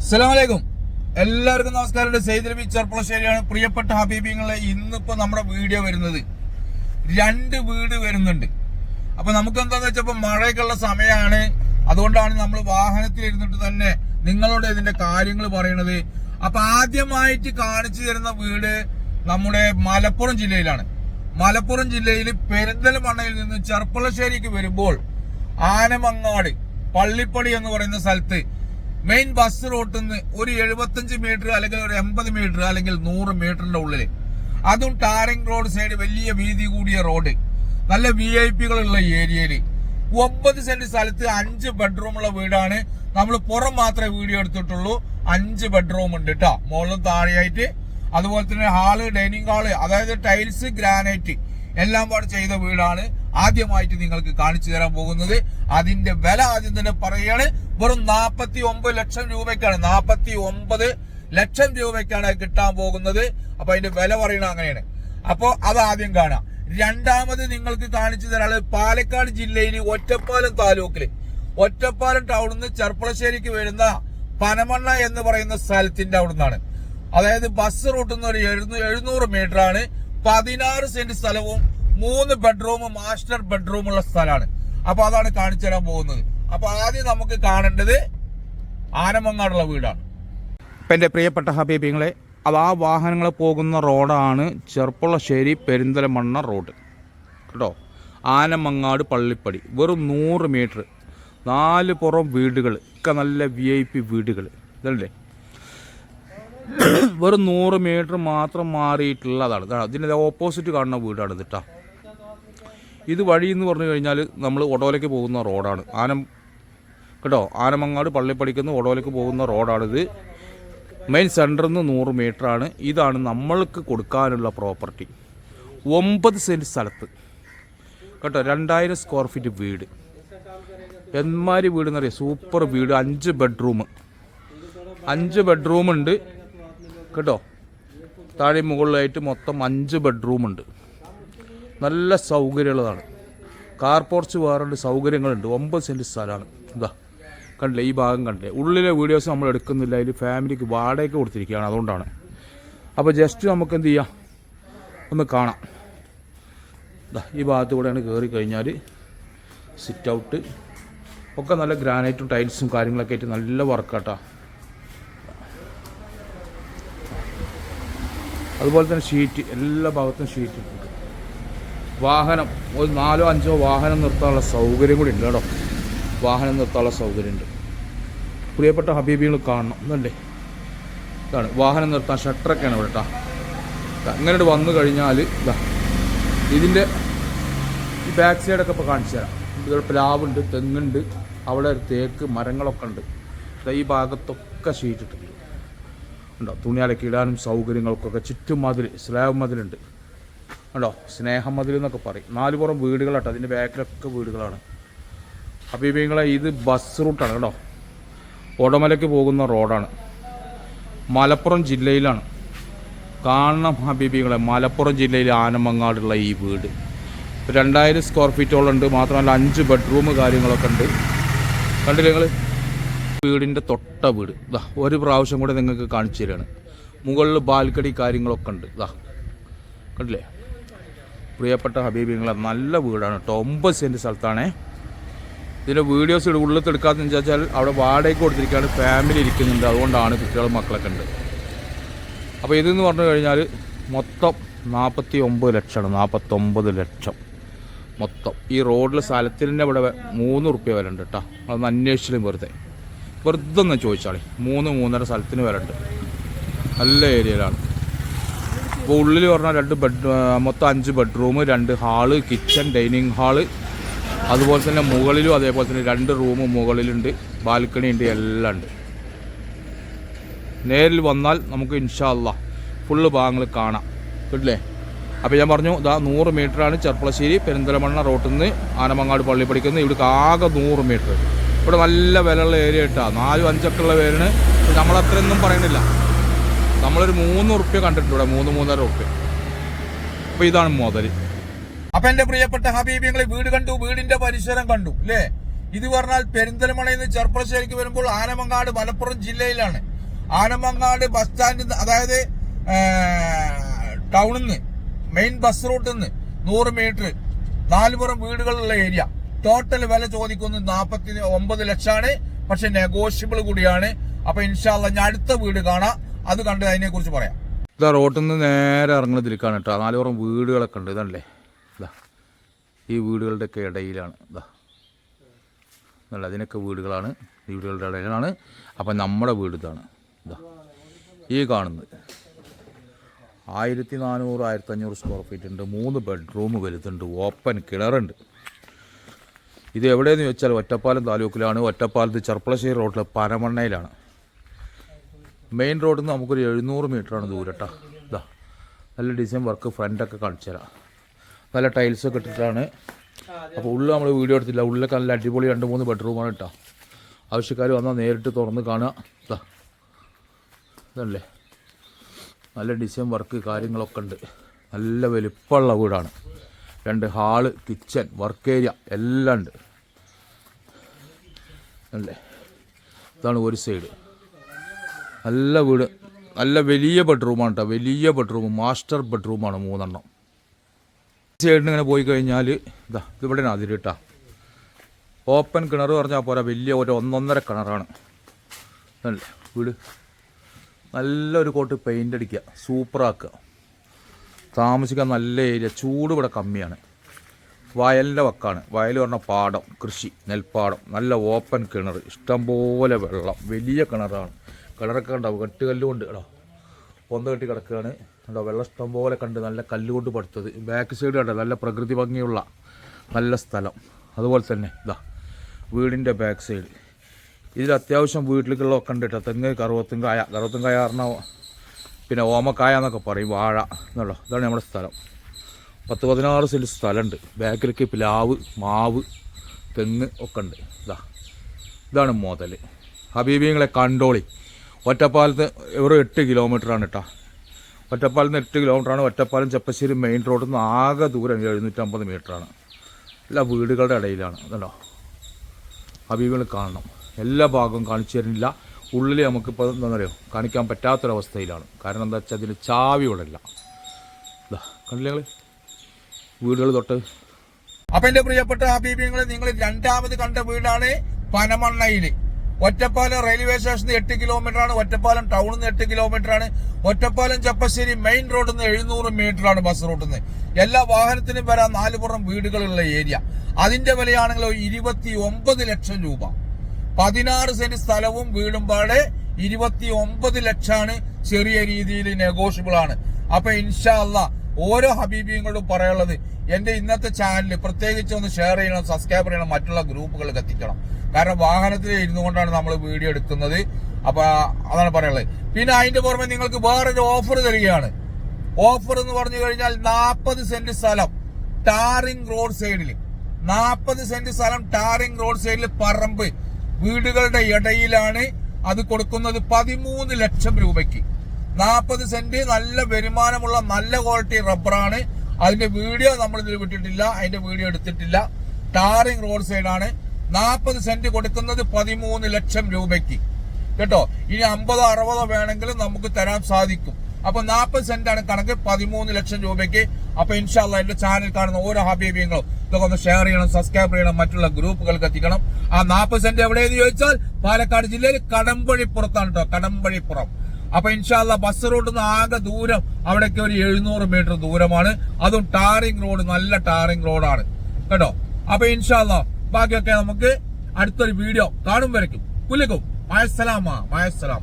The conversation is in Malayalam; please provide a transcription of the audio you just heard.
അസ്സലാമലൈക്കും. എല്ലാവർക്കും നമസ്കാരം. സെയ്ദ് നബി ചെർപ്പളശ്ശേരിയാണ്. പ്രിയപ്പെട്ട ഹബീബിങ്ങളെ ഇന്നിപ്പോ നമ്മുടെ വീഡിയോ വരുന്നത് രണ്ട് വീട് വരുന്നുണ്ട്. അപ്പൊ നമുക്ക് എന്താന്ന് വെച്ചപ്പോ മഴയൊക്കെയുള്ള സമയമാണ് അതുകൊണ്ടാണ് നമ്മൾ വാഹനത്തിൽ ഇരുന്നിട്ട് തന്നെ നിങ്ങളോട് ഇതിന്റെ കാര്യങ്ങൾ പറയണത്. അപ്പൊ ആദ്യമായിട്ട് കാണിച്ചു തരുന്ന വീട് നമ്മുടെ മലപ്പുറം ജില്ലയിലാണ്. മലപ്പുറം ജില്ലയിൽ പെരിന്തൽമണ്ണയിൽ നിന്ന് ചെർപ്പളശ്ശേരിക്ക് വരുമ്പോൾ ആനമങ്ങാട് പള്ളിപ്പടി എന്ന് പറയുന്ന സ്ഥലത്ത് മെയിൻ ബസ് റൂട്ടിൽ നിന്ന് ഒരു എഴുപത്തഞ്ച് മീറ്റർ അല്ലെങ്കിൽ ഒരു എൺപത് മീറ്റർ അല്ലെങ്കിൽ നൂറ് മീറ്ററിന്റെ ഉള്ളിൽ അതും ടാറിംഗ് റോഡ് സൈഡ് വലിയ വീതി കൂടിയ റോഡ് നല്ല വി ഐ പികളുള്ള ഏരിയയിൽ ഒമ്പത് സെന്റ് സ്ഥലത്ത് അഞ്ച് ബെഡ്റൂം ഉള്ള വീടാണ്. നമ്മൾ പുറം മാത്രമേ വീഡിയോ എടുത്തിട്ടുള്ളൂ. അഞ്ച് ബെഡ്റൂം ഉണ്ട് കേട്ടോ മുകളിലും താഴെയായിട്ട്. അതുപോലെ തന്നെ ഹാൾ ഡൈനിങ് ഹാൾ അതായത് ടൈൽസ് ഗ്രാനൈറ്റ് എല്ലാം പാട് ചെയ്ത വീടാണ്. ആദ്യമായിട്ട് നിങ്ങൾക്ക് കാണിച്ചു തരാൻ പോകുന്നത് അതിന്റെ വില ആദ്യം തന്നെ പറയുകയാണ്. വെറും നാപ്പത്തി ഒമ്പത് ലക്ഷം രൂപയ്ക്കാണ് നാപ്പത്തി ഒമ്പത് ലക്ഷം രൂപയ്ക്കാണ് കിട്ടാൻ പോകുന്നത്. അപ്പൊ അതിന്റെ വില പറയുന്നത് അങ്ങനെയാണ്. അപ്പോ അത് ആദ്യം കാണാം. രണ്ടാമത് നിങ്ങൾക്ക് കാണിച്ചു തരാൾ പാലക്കാട് ജില്ലയിൽ ഒറ്റപ്പാലം താലൂക്കിൽ. ഒറ്റപ്പാലം ടൗണിൽ നിന്ന് ചെർപ്പളശ്ശേരിക്ക് വരുന്ന പനമണ്ണ എന്ന് പറയുന്ന സ്ഥലത്തിന്റെ അവിടെ നിന്നാണ് അതായത് ബസ് റൂട്ടിൽ നിന്ന് ഒരു എഴുന്നൂ- എഴുന്നൂറ് മീറ്റർ ആണ്. പതിനാറ് സെന്റ് സ്ഥലവും മൂന്ന് ബെഡ്റൂം മാസ്റ്റർ ബെഡ്റൂം ഉള്ള സ്ഥലമാണ്. അപ്പൊ അതാണ് കാണിച്ചു തരാൻ പോകുന്നത്. അപ്പൊ ആദ്യം നമുക്ക് കാണേണ്ടത് ആനമങ്ങാടുള്ള വീടാണ്. എന്റെ പ്രിയപ്പെട്ട ഹബീബിങ്ങളെ അത് ആ വാഹനങ്ങൾ പോകുന്ന റോഡാണ് ചെർപ്പുളശ്ശേരി പെരിന്തലമണ്ണ റോഡ്. കേട്ടോ? ആനമങ്ങാട് പള്ളിപ്പടി. വെറും നൂറ് മീറ്റർ. നാല് പുറം വീടുകൾ. ഒക്കെ നല്ല വി ഐ പി വീടുകൾ. ഇതല്ലേ? വെറും നൂറ് മീറ്റർ മാത്രം മാറിയിട്ടുള്ളതാണ്. ഇതിന്റെ ഓപ്പോസിറ്റ് കാണുന്ന വീടാണ് ഇത് കേട്ടോ ഇത് വഴി എന്ന് പറഞ്ഞു കഴിഞ്ഞാൽ നമ്മൾ ഓടോലേക്ക് പോകുന്ന റോഡാണ്. ആന കേട്ടോ? ആനമങ്ങാട് പള്ളിപ്പടിക്കുന്ന ഓടോലേക്ക് പോകുന്ന റോഡാണിത് മെയിൻ സെന്ററിൽ നിന്ന് നൂറ് ആണ് ഇതാണ് നമ്മൾക്ക് കൊടുക്കാനുള്ള പ്രോപ്പർട്ടി. ഒമ്പത് സെന്റ് സ്ഥലത്ത്. കേട്ടോ? രണ്ടായിരം സ്ക്വയർ ഫീറ്റ് വീട്. എന്മാരി വീട് എന്നറിയാം സൂപ്പർ വീട്. അഞ്ച് ബെഡ്റൂം. അഞ്ച് ബെഡ്റൂമുണ്ട്. കേട്ടോ? താഴെ മുകളിലായിട്ട് മൊത്തം അഞ്ച് ബെഡ്റൂം ഉണ്ട് നല്ല സൗകര്യമുള്ളതാണ്. കാർ പോർച്ച് വേറുണ്ട് സൗകര്യങ്ങളുണ്ട്. ഒമ്പത് സെന്റ് സ്ഥലമാണ്. എന്താ കണ്ടില്ലേ ഈ ഭാഗം കണ്ടില്ലേ? ഉള്ളിലെ വീഡിയോസ് നമ്മൾ എടുക്കുന്നില്ല. അതിൽ ഫാമിലിക്ക് വാടകയ്ക്ക് കൊടുത്തിരിക്കുകയാണ്. അതുകൊണ്ടാണ്. അപ്പോൾ ജസ്റ്റ് നമുക്ക് എന്ത് ചെയ്യാം? ഒന്ന് കാണാം. ഈ ഭാഗത്ത് കൂടെയാണ് കയറി കഴിഞ്ഞാൽ സിറ്റ് ഔട്ട് ഒക്കെ നല്ല ഗ്രാനൈറ്റും ടൈൽസും കാര്യങ്ങളൊക്കെ ആയിട്ട് നല്ല വർക്കാട്ടാ അതുപോലെ തന്നെ ഷീറ്റ് എല്ലാ ഭാഗത്തും ഷീറ്റ് ഇട്ടിട്ടുണ്ട്. വാഹനം ഒരു നാലോ അഞ്ചോ വാഹനം നിർത്താനുള്ള സൗകര്യം കൂടി ഉണ്ട് കേട്ടോ. വാഹനം നിർത്താനുള്ള സൗകര്യമുണ്ട് പ്രിയപ്പെട്ട ഹബീബികൾ കാണണം എന്നല്ലേ ഇതാണ് വാഹനം നിർത്താൻ ഷട്ടറൊക്കെയാണ് ഇവിടെ കേട്ടോ അങ്ങനെ വന്നു കഴിഞ്ഞാൽ ഇതാ ഇതിന്റെ ഈ ബാക്ക് സൈഡൊക്കെ ഇപ്പോൾ കാണിച്ചു തരാം. ഇവിടെ പ്ലാവുണ്ട് തെങ്ങുണ്ട് അവിടെ ഒരു തേക്ക് മരങ്ങളൊക്കെ ഉണ്ട്. ഈ ഭാഗത്തൊക്കെ ഷീറ്റ് ഇട്ടിട്ടുണ്ട്. ഉണ്ടോ തുണി അലക്കി ഇടാനും സൗകര്യങ്ങൾക്കൊക്കെ ചുറ്റും മതിൽ സ്ലാബ് മതിലുണ്ട്. ഉണ്ടോ സ്നേഹമതിൽ എന്നൊക്കെ പറയും. നാല് പുറം വീടുകളാട്ടോ. അതിന്റെ ബാക്കിലൊക്കെ വീടുകളാണ്. ഹബീബിങ്ങളെ ഇത് ബസ് റൂട്ടാണ് കേട്ടോ ഉടമലയ്ക്ക് പോകുന്ന റോഡാണ്. മലപ്പുറം ജില്ലയിലാണ്. കാണണം ഹബീബികളെ മലപ്പുറം ജില്ലയിൽ ആനമങ്ങാടുള്ള ഈ വീട്. രണ്ടായിരം സ്ക്വയർ ഫീറ്റോളം ഉണ്ട്. മാത്രമല്ല അഞ്ച് ബെഡ്റൂം കാര്യങ്ങളൊക്കെ ഉണ്ട്. കണ്ടില്ലേ നിങ്ങൾ വീടിന്റെ തൊട്ട വീട്. ഇതാ ഒരു പ്രാവശ്യം കൂടെ നിങ്ങൾക്ക് കാണിച്ചു തരികയാണ് മുകളിൽ ബാൽക്കണി കാര്യങ്ങളൊക്കെ ഉണ്ട്. ഇതാ കണ്ടില്ലേ? പ്രിയപ്പെട്ട ഹബീബിങ്ങളെ നല്ല വീടാണ് കേട്ടോ ഒമ്പത് സെന്റ് സ്ഥലത്താണേ. ഇതിന്റെ വീഡിയോസ് ഉള്ളിൽ എടുക്കാത്തെന്ന് വെച്ചാൽ അവിടെ വാടകയ്ക്ക് കൊടുത്തിരിക്കുകയാണ് ഫാമിലി ഇരിക്കുന്നുണ്ട്. അതുകൊണ്ടാണ് കുട്ടികളും മക്കളൊക്കെ ഉണ്ട്. അപ്പോൾ ഇതെന്ന് പറഞ്ഞു കഴിഞ്ഞാൽ മൊത്തം നാൽപ്പത്തി ഒമ്പത് ലക്ഷമാണ്. നാൽപ്പത്തൊമ്പത് ലക്ഷം മൊത്തം. ഈ റോഡിൽ സ്ഥലത്തിന്റെ ഇവിടെ മൂന്ന് റുപ്യ വില ഉണ്ട് കേട്ടോ അതൊന്ന് അന്വേഷിച്ചാലും വെറുതെ. വെറുതെ ഒന്ന് ചോദിച്ചാളി. മൂന്ന് മൂന്നര സ്ഥലത്തിന് വില ഉണ്ട്. നല്ല ഏരിയയിലാണ്. അപ്പോൾ ഉള്ളിൽ പറഞ്ഞാൽ രണ്ട് ബെഡ് മൊത്തം അഞ്ച് ബെഡ്റൂം രണ്ട് ഹാൾ കിച്ചൺ ഡൈനിങ് ഹാൾ. അതുപോലെ തന്നെ മുകളിലും അതേപോലെ തന്നെ രണ്ട് റൂം മുകളിലുണ്ട് ബാൽക്കണി ഉണ്ട് എല്ലാം ഉണ്ട്. നേരിൽ വന്നാൽ നമുക്ക് ഇൻഷാല്ല ഫുള്ള് ഭാഗങ്ങൾ കാണാം. കിട്ടില്ലേ? അപ്പോൾ ഞാൻ പറഞ്ഞു ഇതാ നൂറ് മീറ്ററാണ് ചെർപ്പളശ്ശേരി പെരിന്തലമണ്ണ റോട്ടിൽ നിന്ന് ആനമങ്ങാട് പള്ളി പഠിക്കുന്നത്. ഇവിടെ ആകെ നൂറ് മീറ്റർ. ഇവിടെ നല്ല വിലയുള്ള ഏരിയ ഇട്ടാണ് നാലും അഞ്ചൊക്കെ ഉള്ള പേരിന് നമ്മളത്രയൊന്നും പറയണില്ല നമ്മളൊരു മൂന്ന് ഉറുപ്പ്യ കണ്ടിട്ടുണ്ട് മൂന്ന് മൂന്നര ഉറുപ്പ്യ അപ്പൊ ഇതാണ് മുതൽ. അപ്പൊ എന്റെ പ്രിയപ്പെട്ട ഹബീബിങ്ങളെ വീട് കണ്ടു വീടിന്റെ പരിസരം കണ്ടു അല്ലേ? ഇത് പറഞ്ഞാൽ പെരിന്തൽമണയിൽ നിന്ന് ചെർപ്പളശ്ശേരിക്ക് വരുമ്പോൾ ആനമങ്ങാട് മലപ്പുറം ജില്ലയിലാണ്. ആനമങ്ങാട് ബസ് സ്റ്റാൻഡിൽ അതായത് ടൗണിൽ നിന്ന് മെയിൻ ബസ് റൂട്ടിൽ നിന്ന് നൂറ് മീറ്റർ നാലുപുറം വീടുകളുള്ള ഏരിയ. ടോട്ടൽ വില ചോദിക്കുന്നത് നാൽപ്പത്തി ഒമ്പത് ലക്ഷമാണ്. പക്ഷെ നെഗോഷ്യബിൾ കൂടിയാണ്. അപ്പൊ ഇൻഷാല്ല ഞാൻ അടുത്ത വീട് കാണാം. അത് കണ്ട് അതിനെ കുറിച്ച് പറയാം. ഇതാ റോട്ടിൽ നിന്ന് നേരെ ഇറങ്ങുന്ന ഇതിലേക്കാണ് കേട്ടോ. നാലുപുറം വീടുകളൊക്കെ ഉണ്ട്. ഇതല്ലേ ഇതാ. ഈ വീടുകളുടെയൊക്കെ ഇടയിലാണ്. ഇതാ. നല്ല അതിനൊക്കെ വീടുകളാണ്. ഈ വീടുകളുടെ ഇടയിലാണ്. അപ്പം നമ്മുടെ വീട് ഇതാണ്. ഇതാ. ഈ കാണുന്നത്. ആയിരത്തി നാനൂറ് ആയിരത്തി അഞ്ഞൂറ് സ്ക്വയർ ഫീറ്റ് ഉണ്ട്. മൂന്ന് ബെഡ്റൂം വലുതുണ്ട്. ഓപ്പൺ കിണറുണ്ട് ഇത് എവിടെയെന്ന് വെച്ചാൽ ഒറ്റപ്പാലം താലൂക്കിലാണ്. ഒറ്റപ്പാലത്ത് ചെർപ്പളശ്ശേരി റോഡിൽ പനമണ്ണയിലാണ് മെയിൻ റോഡിൽ നിന്ന് നമുക്കൊരു എഴുന്നൂറ് മീറ്ററാണ് ദൂരട്ടാ ഇതാ നല്ല ഡിസൈൻ വർക്ക് ഫ്രണ്ടൊക്കെ കാണിച്ചു തരാം. നല്ല ടൈൽസൊക്കെ ഇട്ടിട്ടാണ്. അപ്പോൾ ഉള്ളിൽ നമ്മൾ വീഡിയോ എടുത്തില്ല ഉള്ളിലൊക്കെ നല്ല അടിപൊളി രണ്ട് മൂന്ന് ബെഡ്റൂമാണ് കേട്ടോ ആവശ്യക്കാർ വന്നാൽ നേരിട്ട് തുറന്ന് കാണുക ഇതാ ഇതല്ലേ? നല്ല ഡിസൈൻ വർക്ക് കാര്യങ്ങളൊക്കെ ഉണ്ട്. നല്ല വലിപ്പമുള്ള വീടാണ്. രണ്ട് ഹാൾ കിച്ചൺ വർക്ക് ഏരിയ എല്ലാം ഉണ്ട്. അല്ലേ? ഇതാണ് ഒരു സൈഡ് നല്ല വീട്. നല്ല വലിയ ബെഡ്റൂമാണ് കേട്ടോ വലിയ ബെഡ്റൂം മാസ്റ്റർ ബെഡ്റൂമാണ് മൂന്നെണ്ണം. സൈഡിന് ഇങ്ങനെ പോയി കഴിഞ്ഞാൽ ഇതാ ഇതിവിടെ അതിര് കേട്ടാ ഓപ്പൺ കിണർ പറഞ്ഞാൽ പോരാ വലിയ ഒരു ഒന്നൊന്നര കിണറാണ്. അല്ലേ വീട്. നല്ലൊരു കോട്ട് പെയിന്റ് അടിക്കുക സൂപ്പറാക്കുക താമസിക്കാൻ നല്ല ഏരിയ ചൂട് ഇവിടെ കമ്മിയാണ്. വയലിന്റെ വക്കാണ്. വയൽ പറഞ്ഞ പാടം കൃഷി നെൽപ്പാടം. നല്ല ഓപ്പൺ കിണർ ഇഷ്ടംപോലെ വെള്ളം. വലിയ കിണറാണ്. കിണറൊക്കെ ഉണ്ടാവും കെട്ട് കല്ലുകൊണ്ട് കേട്ടോ പൊന്ത കെട്ടി കിടക്കുകയാണ്. കേട്ടോ വെള്ളം ഇഷ്ടംപോലെ കണ്ട് നല്ല കല്ലുകൊണ്ട് പടുത്തത്. ബാക്ക് സൈഡ് കണ്ടോ? നല്ല പ്രകൃതി ഭംഗിയുള്ള നല്ല സ്ഥലം. അതുപോലെ തന്നെ ഇതാ വീടിന്റെ ബാക്ക് സൈഡ്. ഇതിൽ അത്യാവശ്യം വീട്ടിലേക്കുള്ള ഒക്കെ ഉണ്ട് കേട്ടോ തെങ്ങ് കറുവത്തും കായ. കറുവത്തും കായ പറഞ്ഞാൽ പിന്നെ ഓമക്കായ എന്നൊക്കെ പറയും വാഴ. എന്നുള്ളോ ഇതാണ് നമ്മുടെ സ്ഥലം. പത്ത് പതിനാറ് സെന്റ് സ്ഥലമുണ്ട്. ബാക്കിലേക്ക് പ്ലാവ് മാവ് തെങ്ങ് ഒക്കെ ഉണ്ട്. ഇതാ ഇതാണ് മോതൽ ഹബീബിങ്ങളെ കണ്ടോളി. ഒറ്റപ്പാലത്ത് ഒരു എട്ട് കിലോമീറ്ററാണ് കേട്ടോ ഒറ്റപ്പാലത്ത് നിന്ന് എട്ട് കിലോമീറ്ററാണ്. ഒറ്റപ്പാലം ചെപ്പശ്ശേരി മെയിൻ റോഡിൽ നിന്ന് ആകെ ദൂരം എഴുന്നൂറ്റമ്പത് മീറ്ററാണ്. എല്ലാ വീടുകളുടെ ഇടയിലാണ്. അതല്ലോ ഹബീബുകൾ കാണണം. എല്ലാ ഭാഗവും കാണിച്ചു തരുന്നില്ല. ഉള്ളിൽ നമുക്കിപ്പോൾ എന്താ പറയുക കാണിക്കാൻ പറ്റാത്തൊരവസ്ഥയിലാണ്. കാരണം എന്താ വെച്ചാൽ അതിന് ചാവി ഇവിടെ ഇല്ല. കണ്ടില്ലേ വീടുകൾ തൊട്ട്. അപ്പൊ എന്റെ പ്രിയപ്പെട്ട ഹബീബിങ്ങളെ നിങ്ങൾ രണ്ടാമത് കണ്ട വീടാണ് പനമണ്ണയിൽ. ഒറ്റപ്പാലം റെയിൽവേ സ്റ്റേഷനിൽ എട്ട് കിലോമീറ്റർ ആണ് ഒറ്റപ്പാലം ടൗണിൽ നിന്ന് എട്ട് കിലോമീറ്റർ ആണ് ഒറ്റപ്പാലം ചപ്പശ്ശേരി മെയിൻ റോഡിൽ നിന്ന് എഴുന്നൂറ് മീറ്റർ ആണ് ബസ് റൂട്ടിൽ നിന്ന് എല്ലാ വാഹനത്തിനും വരാൻ നാലുപുറം വീടുകളുള്ള ഏരിയ. അതിന്റെ വിലയാണെങ്കിലോ ഇരുപത്തി ഒമ്പത് ലക്ഷം രൂപ. പതിനാറ് സെന്റ് സ്ഥലവും വീടും പാടെ ഇരുപത്തി ഒമ്പത് ലക്ഷമാണ് ചെറിയ രീതിയിൽ നെഗോഷ്യബിൾ ആണ്. അപ്പൊ ഇൻഷാ ഓരോ ഓരോ കൊണ്ടും പറയാനുള്ളത് എന്റെ ഇന്നത്തെ ചാനൽ പ്രത്യേകിച്ച് ഒന്ന് ഷെയർ ചെയ്യണം സബ്സ്ക്രൈബ് ചെയ്യണം മറ്റുള്ള ഗ്രൂപ്പുകളിൽ എത്തിക്കണം കാരണം വാഹനത്തിൽ ഇരുന്നു കൊണ്ടാണ് നമ്മൾ വീഡിയോ എടുക്കുന്നത്. അപ്പൊ അതാണ് പറയാനുള്ളത്. പിന്നെ അതിന്റെ പുറമെ നിങ്ങൾക്ക് വേറൊരു ഓഫർ തരികയാണ്. ഓഫർ എന്ന് പറഞ്ഞു കഴിഞ്ഞാൽ നാൽപ്പത് സെന്റ് സ്ഥലം ടാറിംഗ് റോഡ് സൈഡിൽ നാൽപ്പത് സെന്റ് സ്ഥലം ടാറിംഗ് റോഡ് സൈഡിൽ പറമ്പ്. വീടുകളുടെ ഇടയിലാണ് അത് കൊടുക്കുന്നത് പതിമൂന്ന് ലക്ഷം രൂപയ്ക്ക്. നാൽപ്പത് സെന്റ് നല്ല വരുമാനമുള്ള നല്ല ക്വാളിറ്റി റബ്ബറാണ് അതിന്റെ വീഡിയോ നമ്മൾ ഇതിൽ വിട്ടിട്ടില്ല അതിന്റെ വീഡിയോ എടുത്തിട്ടില്ല. ടാറിംഗ് റോഡ് സൈഡാണ്. നാൽപ്പത് സെന്റ് കൊടുക്കുന്നത് പതിമൂന്ന് ലക്ഷം രൂപയ്ക്ക്. കേട്ടോ? ഇനി അമ്പതോ അറുപതോ വേണമെങ്കിലും നമുക്ക് തരാൻ സാധിക്കും. അപ്പൊ നാൽപ്പത് സെന്റാണ് കണക്ക് പതിമൂന്ന് ലക്ഷം രൂപയ്ക്ക്. അപ്പൊ ഇൻഷാല്ല എന്റെ ചാനൽ കാണുന്ന ഓരോ ഹബീബിയങ്ങളും ഇതൊക്കെ ഒന്ന് ഷെയർ ചെയ്യണം സബ്സ്ക്രൈബ് ചെയ്യണം മറ്റുള്ള ഗ്രൂപ്പുകൾക്ക് എത്തിക്കണം. ആ നാൽപ്പത് സെന്റ് എവിടെയെന്ന് ചോദിച്ചാൽ പാലക്കാട് ജില്ലയിൽ കടമ്പഴിപ്പുറത്താണ് കേട്ടോ കടമ്പഴിപ്പുറം. അപ്പൊ ഇൻഷാല്ല ബസ് റൂട്ടിൽ നിന്ന് ആകെ ദൂരം അവിടേക്ക് ഒരു എഴുന്നൂറ് മീറ്റർ ദൂരമാണ്. അതും ടാറിംഗ് റോഡ് നല്ല ടാറിംഗ് റോഡാണ്. കേട്ടോ? അപ്പൊ ഇൻഷാല്ല ബാക്കിയൊക്കെ നമുക്ക് അടുത്തൊരു വീഡിയോ കാണും വരയ്ക്കും. പുലിക്കും മായസ്സലാമ മായസ്സലാം.